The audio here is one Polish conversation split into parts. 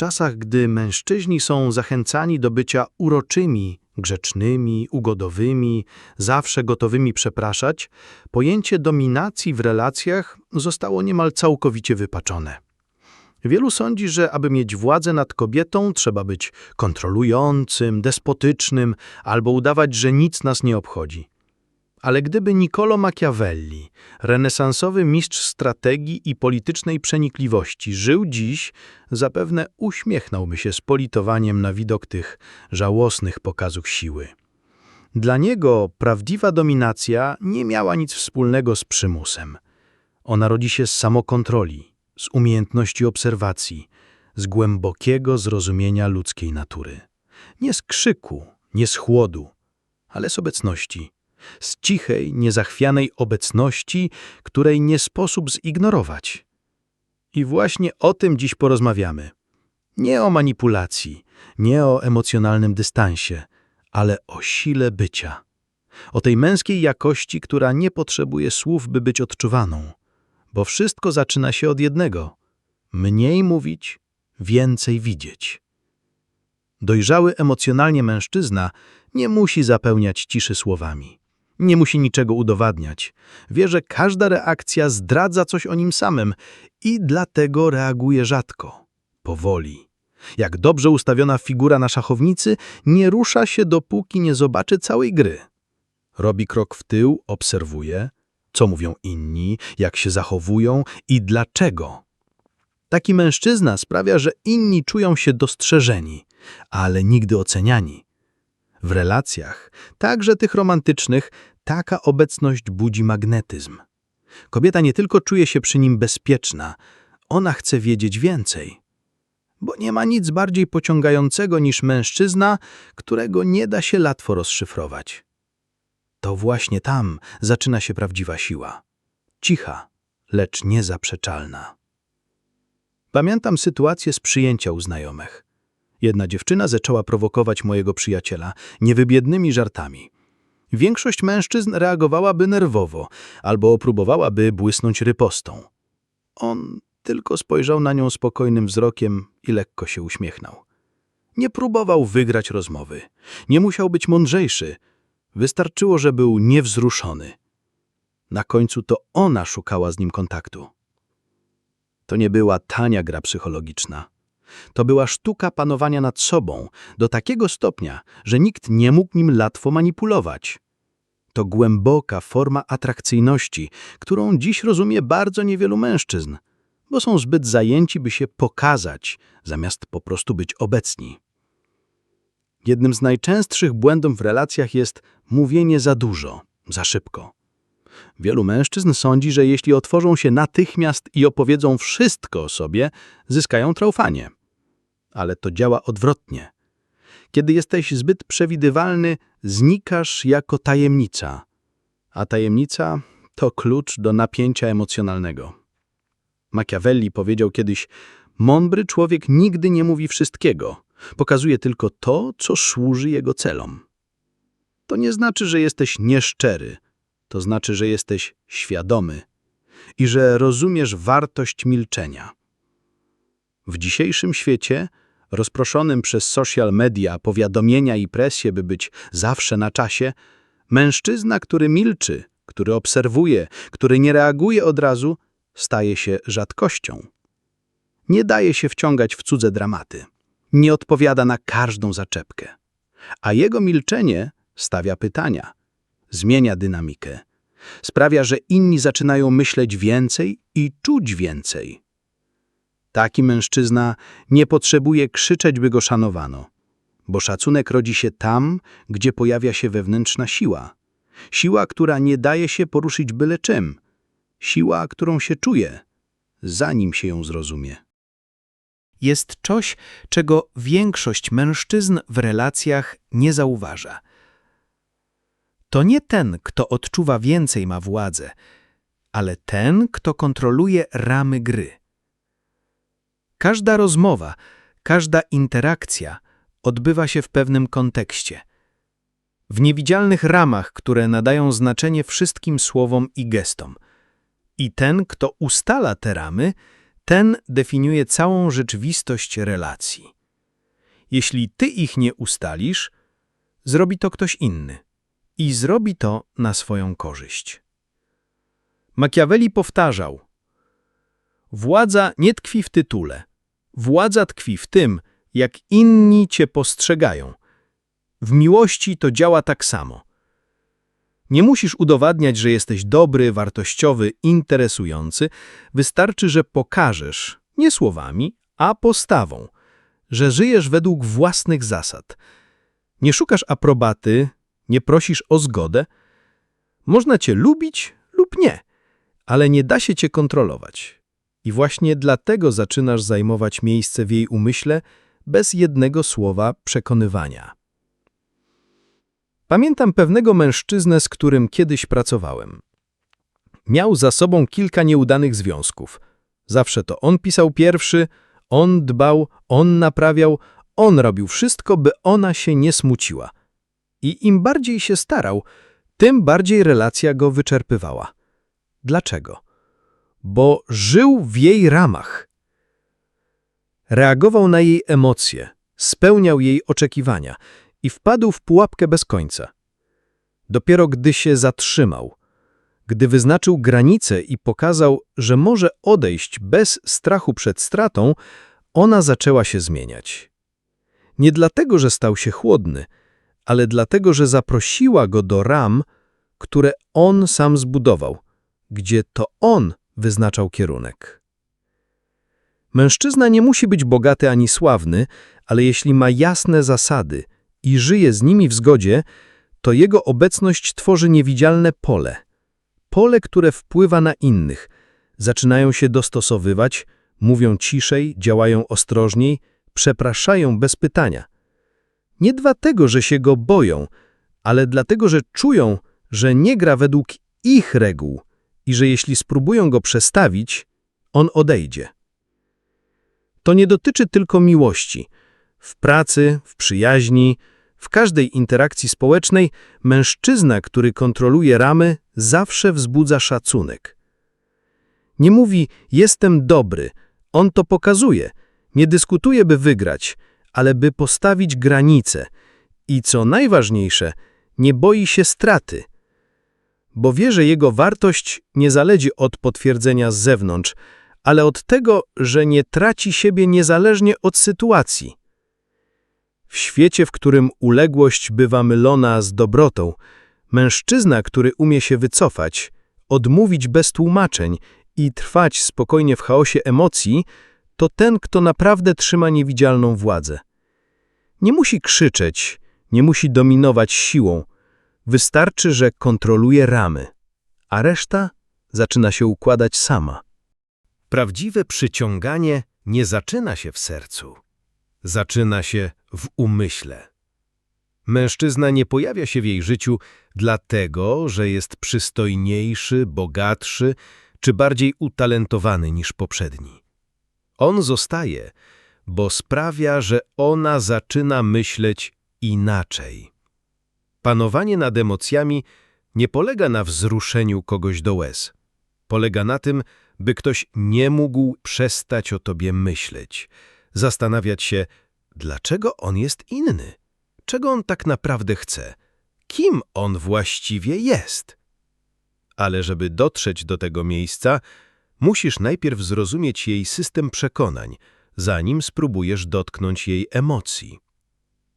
czasach, gdy mężczyźni są zachęcani do bycia uroczymi, grzecznymi, ugodowymi, zawsze gotowymi przepraszać, pojęcie dominacji w relacjach zostało niemal całkowicie wypaczone. Wielu sądzi, że aby mieć władzę nad kobietą, trzeba być kontrolującym, despotycznym albo udawać, że nic nas nie obchodzi. Ale gdyby Niccolo Machiavelli, renesansowy mistrz strategii i politycznej przenikliwości, żył dziś, zapewne uśmiechnąłby się z politowaniem na widok tych żałosnych pokazów siły. Dla niego prawdziwa dominacja nie miała nic wspólnego z przymusem. Ona rodzi się z samokontroli, z umiejętności obserwacji, z głębokiego zrozumienia ludzkiej natury. Nie z krzyku, nie z chłodu, ale z obecności, z cichej, niezachwianej obecności, której nie sposób zignorować. I właśnie o tym dziś porozmawiamy. Nie o manipulacji, nie o emocjonalnym dystansie, ale o sile bycia. O tej męskiej jakości, która nie potrzebuje słów, by być odczuwaną. Bo wszystko zaczyna się od jednego. Mniej mówić, więcej widzieć. Dojrzały emocjonalnie mężczyzna nie musi zapełniać ciszy słowami. Nie musi niczego udowadniać. Wie, że każda reakcja zdradza coś o nim samym i dlatego reaguje rzadko, powoli. Jak dobrze ustawiona figura na szachownicy nie rusza się, dopóki nie zobaczy całej gry. Robi krok w tył, obserwuje, co mówią inni, jak się zachowują i dlaczego. Taki mężczyzna sprawia, że inni czują się dostrzeżeni, ale nigdy oceniani. W relacjach, także tych romantycznych, taka obecność budzi magnetyzm. Kobieta nie tylko czuje się przy nim bezpieczna, ona chce wiedzieć więcej. Bo nie ma nic bardziej pociągającego niż mężczyzna, którego nie da się łatwo rozszyfrować. To właśnie tam zaczyna się prawdziwa siła. Cicha, lecz niezaprzeczalna. Pamiętam sytuację z przyjęcia u znajomych. Jedna dziewczyna zaczęła prowokować mojego przyjaciela niewybiednymi żartami. Większość mężczyzn reagowałaby nerwowo albo próbowałaby błysnąć rypostą. On tylko spojrzał na nią spokojnym wzrokiem i lekko się uśmiechnął. Nie próbował wygrać rozmowy. Nie musiał być mądrzejszy. Wystarczyło, że był niewzruszony. Na końcu to ona szukała z nim kontaktu. To nie była tania gra psychologiczna. To była sztuka panowania nad sobą do takiego stopnia, że nikt nie mógł nim łatwo manipulować. To głęboka forma atrakcyjności, którą dziś rozumie bardzo niewielu mężczyzn, bo są zbyt zajęci, by się pokazać, zamiast po prostu być obecni. Jednym z najczęstszych błędów w relacjach jest mówienie za dużo, za szybko. Wielu mężczyzn sądzi, że jeśli otworzą się natychmiast i opowiedzą wszystko o sobie, zyskają traufanie ale to działa odwrotnie. Kiedy jesteś zbyt przewidywalny, znikasz jako tajemnica, a tajemnica to klucz do napięcia emocjonalnego. Machiavelli powiedział kiedyś, mądry człowiek nigdy nie mówi wszystkiego, pokazuje tylko to, co służy jego celom. To nie znaczy, że jesteś nieszczery, to znaczy, że jesteś świadomy i że rozumiesz wartość milczenia. W dzisiejszym świecie, rozproszonym przez social media, powiadomienia i presję, by być zawsze na czasie, mężczyzna, który milczy, który obserwuje, który nie reaguje od razu, staje się rzadkością. Nie daje się wciągać w cudze dramaty. Nie odpowiada na każdą zaczepkę. A jego milczenie stawia pytania, zmienia dynamikę. Sprawia, że inni zaczynają myśleć więcej i czuć więcej. Taki mężczyzna nie potrzebuje krzyczeć, by go szanowano, bo szacunek rodzi się tam, gdzie pojawia się wewnętrzna siła. Siła, która nie daje się poruszyć byle czym. Siła, którą się czuje, zanim się ją zrozumie. Jest coś, czego większość mężczyzn w relacjach nie zauważa. To nie ten, kto odczuwa więcej ma władzę, ale ten, kto kontroluje ramy gry. Każda rozmowa, każda interakcja odbywa się w pewnym kontekście. W niewidzialnych ramach, które nadają znaczenie wszystkim słowom i gestom. I ten, kto ustala te ramy, Ten definiuje całą rzeczywistość relacji. Jeśli ty ich nie ustalisz, zrobi to ktoś inny i zrobi to na swoją korzyść. Machiavelli powtarzał: Władza nie tkwi w tytule. Władza tkwi w tym, jak inni cię postrzegają. W miłości to działa tak samo. Nie musisz udowadniać, że jesteś dobry, wartościowy, interesujący. Wystarczy, że pokażesz, nie słowami, a postawą, że żyjesz według własnych zasad. Nie szukasz aprobaty, nie prosisz o zgodę. Można cię lubić lub nie, ale nie da się cię kontrolować. I właśnie dlatego zaczynasz zajmować miejsce w jej umyśle bez jednego słowa przekonywania. Pamiętam pewnego mężczyznę, z którym kiedyś pracowałem. Miał za sobą kilka nieudanych związków. Zawsze to on pisał pierwszy, on dbał, on naprawiał, on robił wszystko, by ona się nie smuciła. I im bardziej się starał, tym bardziej relacja go wyczerpywała. Dlaczego? Bo żył w jej ramach. Reagował na jej emocje, spełniał jej oczekiwania i wpadł w pułapkę bez końca. Dopiero gdy się zatrzymał, gdy wyznaczył granice i pokazał, że może odejść bez strachu przed stratą, ona zaczęła się zmieniać. Nie dlatego, że stał się chłodny, ale dlatego, że zaprosiła go do ram, które on sam zbudował, gdzie to on wyznaczał kierunek. Mężczyzna nie musi być bogaty ani sławny, ale jeśli ma jasne zasady i żyje z nimi w zgodzie, to jego obecność tworzy niewidzialne pole. Pole, które wpływa na innych. Zaczynają się dostosowywać, mówią ciszej, działają ostrożniej, przepraszają bez pytania. Nie dlatego, że się go boją, ale dlatego, że czują, że nie gra według ich reguł i że jeśli spróbują go przestawić, on odejdzie. To nie dotyczy tylko miłości. W pracy, w przyjaźni, w każdej interakcji społecznej mężczyzna, który kontroluje ramy, zawsze wzbudza szacunek. Nie mówi jestem dobry, on to pokazuje. Nie dyskutuje, by wygrać, ale by postawić granice. I co najważniejsze, nie boi się straty. Bo wie, że jego wartość nie zależy od potwierdzenia z zewnątrz, ale od tego, że nie traci siebie niezależnie od sytuacji. W świecie, w którym uległość bywa mylona z dobrotą, mężczyzna, który umie się wycofać, odmówić bez tłumaczeń i trwać spokojnie w chaosie emocji, to ten, kto naprawdę trzyma niewidzialną władzę. Nie musi krzyczeć, nie musi dominować siłą. Wystarczy, że kontroluje ramy, a reszta zaczyna się układać sama. Prawdziwe przyciąganie nie zaczyna się w sercu. Zaczyna się w umyśle. Mężczyzna nie pojawia się w jej życiu dlatego, że jest przystojniejszy, bogatszy czy bardziej utalentowany niż poprzedni. On zostaje, bo sprawia, że ona zaczyna myśleć inaczej. Panowanie nad emocjami nie polega na wzruszeniu kogoś do łez. Polega na tym, by ktoś nie mógł przestać o tobie myśleć, zastanawiać się, dlaczego on jest inny, czego on tak naprawdę chce, kim on właściwie jest. Ale żeby dotrzeć do tego miejsca, musisz najpierw zrozumieć jej system przekonań, zanim spróbujesz dotknąć jej emocji.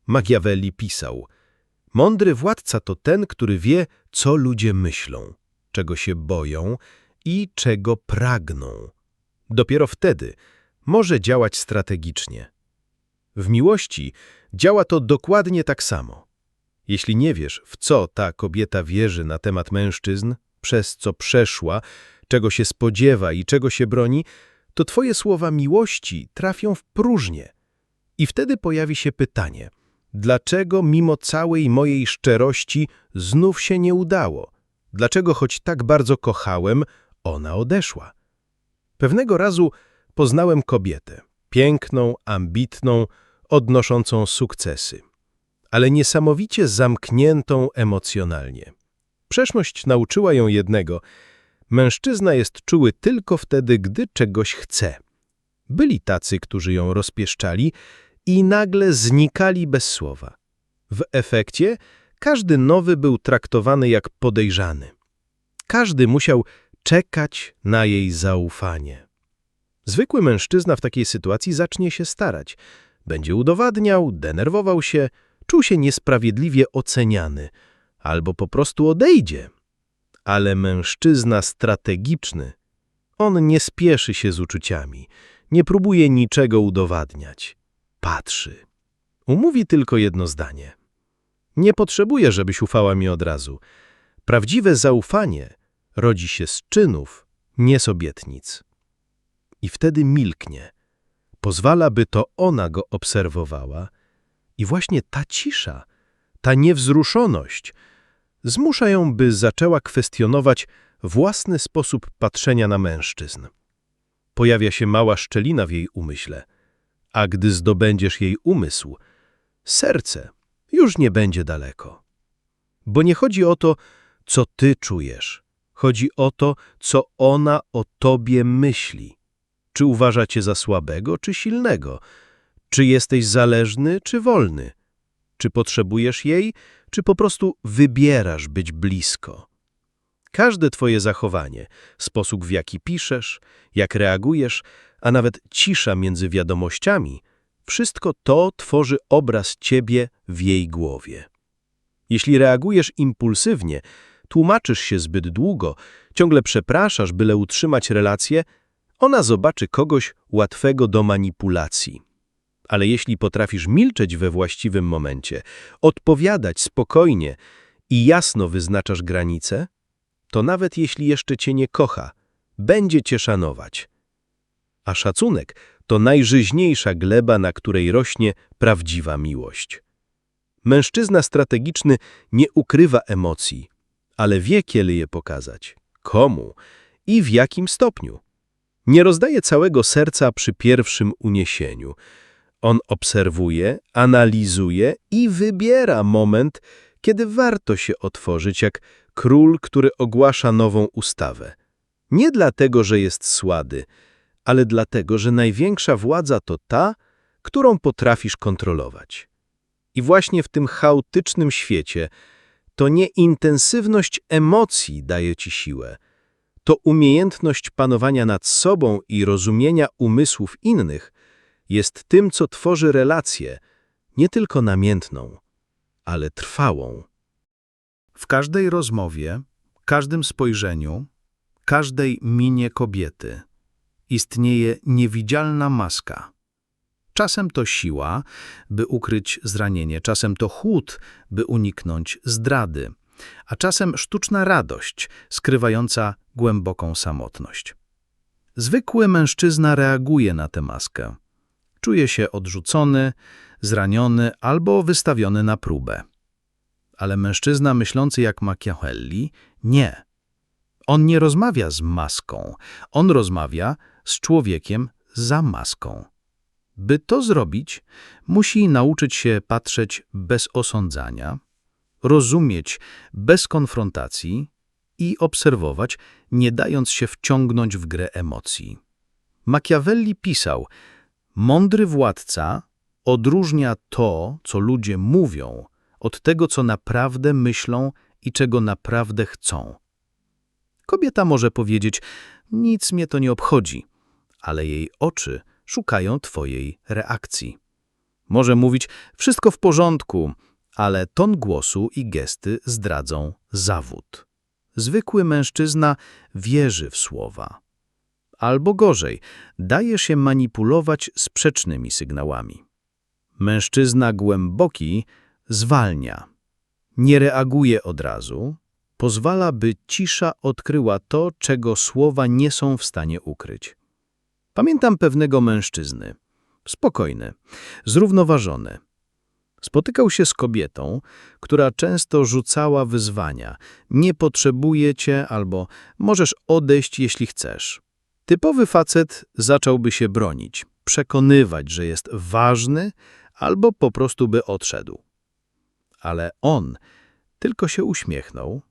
Machiavelli pisał, mądry władca to ten, który wie, co ludzie myślą, czego się boją i czego pragną. Dopiero wtedy może działać strategicznie. W miłości działa to dokładnie tak samo. Jeśli nie wiesz, w co ta kobieta wierzy na temat mężczyzn, przez co przeszła, czego się spodziewa i czego się broni, to twoje słowa miłości trafią w próżnię. I wtedy pojawi się pytanie, dlaczego mimo całej mojej szczerości znów się nie udało? Dlaczego choć tak bardzo kochałem, ona odeszła? Pewnego razu poznałem kobietę, piękną, ambitną, odnoszącą sukcesy, ale niesamowicie zamkniętą emocjonalnie. Przeszłość nauczyła ją jednego – mężczyzna jest czuły tylko wtedy, gdy czegoś chce. Byli tacy, którzy ją rozpieszczali i nagle znikali bez słowa. W efekcie każdy nowy był traktowany jak podejrzany. Każdy musiał czekać na jej zaufanie. Zwykły mężczyzna w takiej sytuacji zacznie się starać. Będzie udowadniał, denerwował się, czuł się niesprawiedliwie oceniany, albo po prostu odejdzie. Ale mężczyzna strategiczny, on nie spieszy się z uczuciami, nie próbuje niczego udowadniać. Patrzy. Umówi tylko jedno zdanie. Nie potrzebuję, żebyś ufała mi od razu. Prawdziwe zaufanie rodzi się z czynów, nie z obietnic. I wtedy milknie. Pozwala, by to ona go obserwowała. I właśnie ta cisza, ta niewzruszoność zmusza ją, by zaczęła kwestionować własny sposób patrzenia na mężczyzn. Pojawia się mała szczelina w jej umyśle, a gdy zdobędziesz jej umysł, serce już nie będzie daleko. Bo nie chodzi o to, co ty czujesz. Chodzi o to, co ona o tobie myśli. Czy uważa cię za słabego, czy silnego? Czy jesteś zależny, czy wolny? Czy potrzebujesz jej, czy po prostu wybierasz być blisko? Każde twoje zachowanie, sposób w jaki piszesz, jak reagujesz, a nawet cisza między wiadomościami, wszystko to tworzy obraz ciebie w jej głowie. Jeśli reagujesz impulsywnie, tłumaczysz się zbyt długo, ciągle przepraszasz, byle utrzymać relację, ona zobaczy kogoś łatwego do manipulacji. Ale jeśli potrafisz milczeć we właściwym momencie, odpowiadać spokojnie i jasno wyznaczasz granice, to nawet jeśli jeszcze cię nie kocha, będzie cię szanować. A szacunek to najżyźniejsza gleba, na której rośnie prawdziwa miłość. Mężczyzna strategiczny nie ukrywa emocji, ale wie, kiedy je pokazać, komu i w jakim stopniu. Nie rozdaje całego serca przy pierwszym uniesieniu. On obserwuje, analizuje i wybiera moment, kiedy warto się otworzyć jak król, który ogłasza nową ustawę. Nie dlatego, że jest słady, ale dlatego, że największa władza to ta, którą potrafisz kontrolować. I właśnie w tym chaotycznym świecie to nie intensywność emocji daje ci siłę, to umiejętność panowania nad sobą i rozumienia umysłów innych jest tym, co tworzy relację, nie tylko namiętną, ale trwałą. W każdej rozmowie, każdym spojrzeniu, każdej minie kobiety istnieje niewidzialna maska. Czasem to siła, by ukryć zranienie, czasem to chłód, by uniknąć zdrady, a czasem sztuczna radość skrywająca głęboką samotność. Zwykły mężczyzna reaguje na tę maskę. Czuje się odrzucony, zraniony albo wystawiony na próbę. Ale mężczyzna myślący jak Machiavelli nie. On nie rozmawia z maską, on rozmawia z człowiekiem za maską. By to zrobić, musi nauczyć się patrzeć bez osądzania, rozumieć bez konfrontacji i obserwować, nie dając się wciągnąć w grę emocji. Machiavelli pisał, mądry władca odróżnia to, co ludzie mówią, od tego, co naprawdę myślą i czego naprawdę chcą. Kobieta może powiedzieć, nic mnie to nie obchodzi, ale jej oczy szukają twojej reakcji. Może mówić, wszystko w porządku, ale ton głosu i gesty zdradzą zawód. Zwykły mężczyzna wierzy w słowa. Albo gorzej, daje się manipulować sprzecznymi sygnałami. Mężczyzna głęboki zwalnia. Nie reaguje od razu, pozwala, by cisza odkryła to, czego słowa nie są w stanie ukryć. Pamiętam pewnego mężczyzny. Spokojny, zrównoważony. Spotykał się z kobietą, która często rzucała wyzwania. Nie potrzebuję cię albo możesz odejść, jeśli chcesz. Typowy facet zacząłby się bronić, przekonywać, że jest ważny albo po prostu by odszedł. Ale on tylko się uśmiechnął,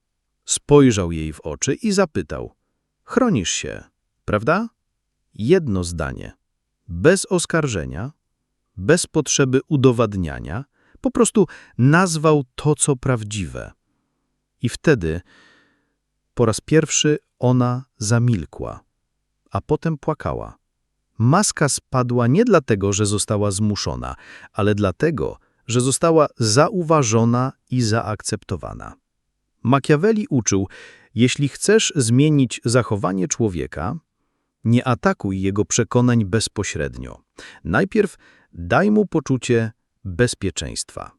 spojrzał jej w oczy i zapytał – chronisz się, prawda? Jedno zdanie. bez oskarżenia, bez potrzeby udowadniania, po prostu nazwał to, co prawdziwe. I wtedy po raz pierwszy ona zamilkła, a potem płakała. Maska spadła nie dlatego, że została zmuszona, ale dlatego, że została zauważona i zaakceptowana. Machiavelli uczył, jeśli chcesz zmienić zachowanie człowieka, nie atakuj jego przekonań bezpośrednio. Najpierw daj mu poczucie bezpieczeństwa.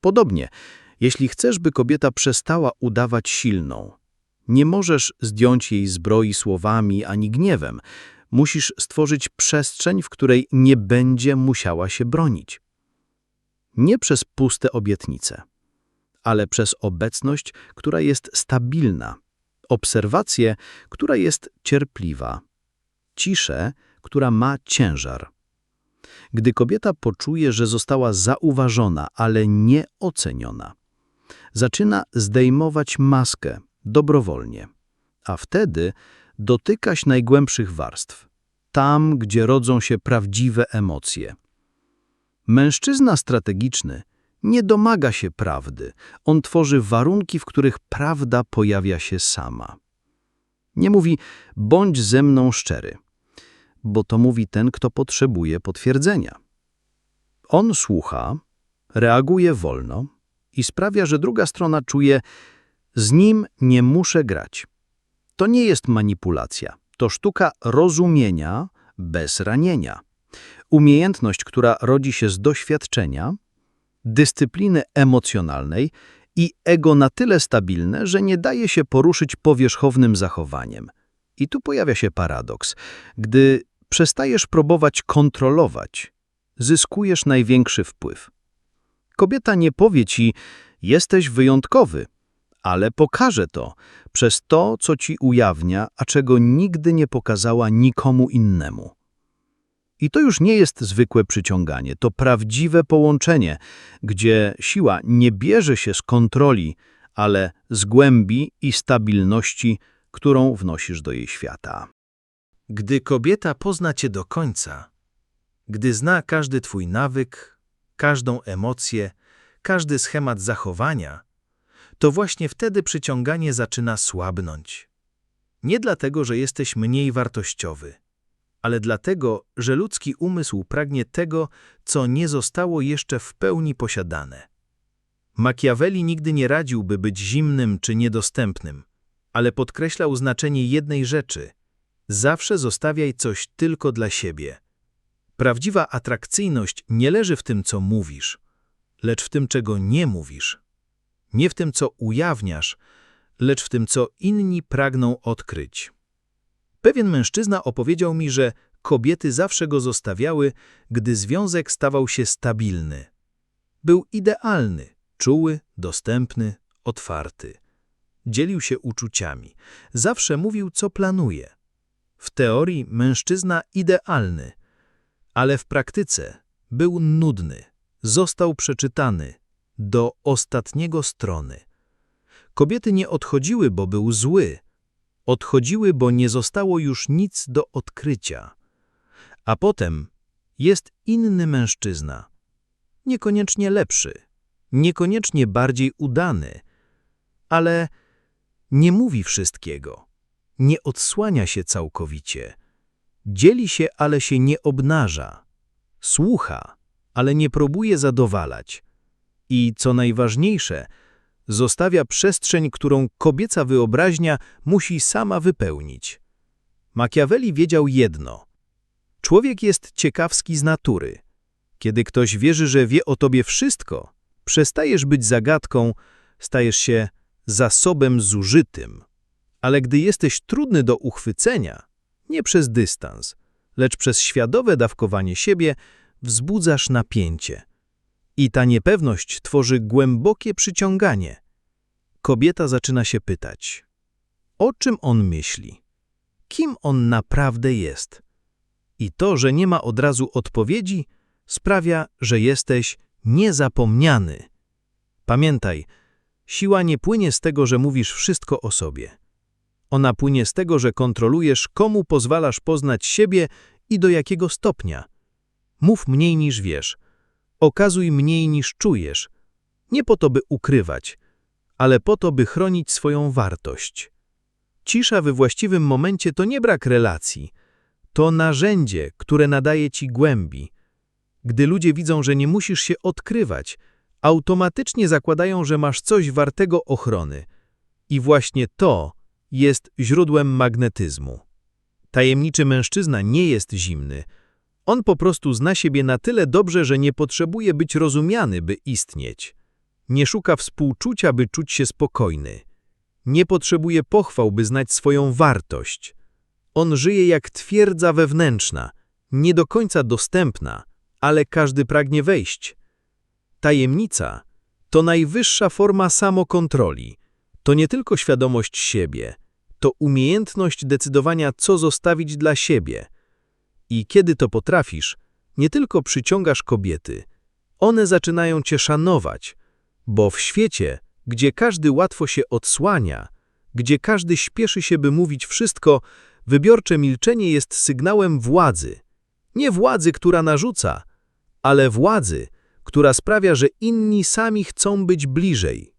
Podobnie, jeśli chcesz, by kobieta przestała udawać silną, nie możesz zdjąć jej zbroi słowami ani gniewem. Musisz stworzyć przestrzeń, w której nie będzie musiała się bronić. Nie przez puste obietnice, ale przez obecność, która jest stabilna, obserwację, która jest cierpliwa, ciszę, która ma ciężar. Gdy kobieta poczuje, że została zauważona, ale nie oceniona, zaczyna zdejmować maskę dobrowolnie, a wtedy dotykać najgłębszych warstw, tam, gdzie rodzą się prawdziwe emocje. Mężczyzna strategiczny nie domaga się prawdy, on tworzy warunki, w których prawda pojawia się sama. Nie mówi bądź ze mną szczery, bo to mówi ten, kto potrzebuje potwierdzenia. On słucha, reaguje wolno i sprawia, że druga strona czuje, z nim nie muszę grać. To nie jest manipulacja, to sztuka rozumienia bez ranienia. Umiejętność, która rodzi się z doświadczenia, dyscypliny emocjonalnej i ego na tyle stabilne, że nie daje się poruszyć powierzchownym zachowaniem. I tu pojawia się paradoks. Gdy przestajesz próbować kontrolować, zyskujesz największy wpływ. Kobieta nie powie ci, jesteś wyjątkowy, ale pokaże to przez to, co ci ujawnia, a czego nigdy nie pokazała nikomu innemu. I to już nie jest zwykłe przyciąganie, to prawdziwe połączenie, gdzie siła nie bierze się z kontroli, ale z głębi i stabilności, którą wnosisz do jej świata. Gdy kobieta pozna cię do końca, gdy zna każdy twój nawyk, każdą emocję, każdy schemat zachowania, to właśnie wtedy przyciąganie zaczyna słabnąć. Nie dlatego, że jesteś mniej wartościowy, ale dlatego, że ludzki umysł pragnie tego, co nie zostało jeszcze w pełni posiadane. Machiavelli nigdy nie radziłby być zimnym czy niedostępnym, ale podkreślał znaczenie jednej rzeczy – zawsze zostawiaj coś tylko dla siebie. Prawdziwa atrakcyjność nie leży w tym, co mówisz, lecz w tym, czego nie mówisz. Nie w tym, co ujawniasz, lecz w tym, co inni pragną odkryć. Pewien mężczyzna opowiedział mi, że kobiety zawsze go zostawiały, gdy związek stawał się stabilny. Był idealny, czuły, dostępny, otwarty. Dzielił się uczuciami. Zawsze mówił, co planuje. W teorii mężczyzna idealny, ale w praktyce był nudny, został przeczytany do ostatniego strony. Kobiety nie odchodziły, bo był zły, odchodziły, bo nie zostało już nic do odkrycia. A potem jest inny mężczyzna, niekoniecznie lepszy, niekoniecznie bardziej udany, ale nie mówi wszystkiego nie odsłania się całkowicie. Dzieli się, ale się nie obnaża. Słucha, ale nie próbuje zadowalać. I co najważniejsze, zostawia przestrzeń, którą kobieca wyobraźnia musi sama wypełnić. Machiavelli wiedział jedno. Człowiek jest ciekawski z natury. Kiedy ktoś wierzy, że wie o tobie wszystko, przestajesz być zagadką, stajesz się zasobem zużytym. Ale gdy jesteś trudny do uchwycenia, nie przez dystans, lecz przez świadome dawkowanie siebie, wzbudzasz napięcie. I ta niepewność tworzy głębokie przyciąganie. Kobieta zaczyna się pytać, o czym on myśli, kim on naprawdę jest. I to, że nie ma od razu odpowiedzi, sprawia, że jesteś niezapomniany. Pamiętaj, siła nie płynie z tego, że mówisz wszystko o sobie. Ona płynie z tego, że kontrolujesz, komu pozwalasz poznać siebie i do jakiego stopnia. Mów mniej niż wiesz. Okazuj mniej niż czujesz. Nie po to, by ukrywać, ale po to, by chronić swoją wartość. Cisza we właściwym momencie to nie brak relacji. To narzędzie, które nadaje ci głębi. Gdy ludzie widzą, że nie musisz się odkrywać, automatycznie zakładają, że masz coś wartego ochrony. I właśnie to jest źródłem magnetyzmu. Tajemniczy mężczyzna nie jest zimny. On po prostu zna siebie na tyle dobrze, że nie potrzebuje być rozumiany, by istnieć. Nie szuka współczucia, by czuć się spokojny. Nie potrzebuje pochwał, by znać swoją wartość. On żyje jak twierdza wewnętrzna, nie do końca dostępna, ale każdy pragnie wejść. Tajemnica to najwyższa forma samokontroli. To nie tylko świadomość siebie, to umiejętność decydowania, co zostawić dla siebie. I kiedy to potrafisz, nie tylko przyciągasz kobiety, one zaczynają cię szanować, bo w świecie, gdzie każdy łatwo się odsłania, gdzie każdy śpieszy się, by mówić wszystko, wybiorcze milczenie jest sygnałem władzy. Nie władzy, która narzuca, ale władzy, która sprawia, że inni sami chcą być bliżej.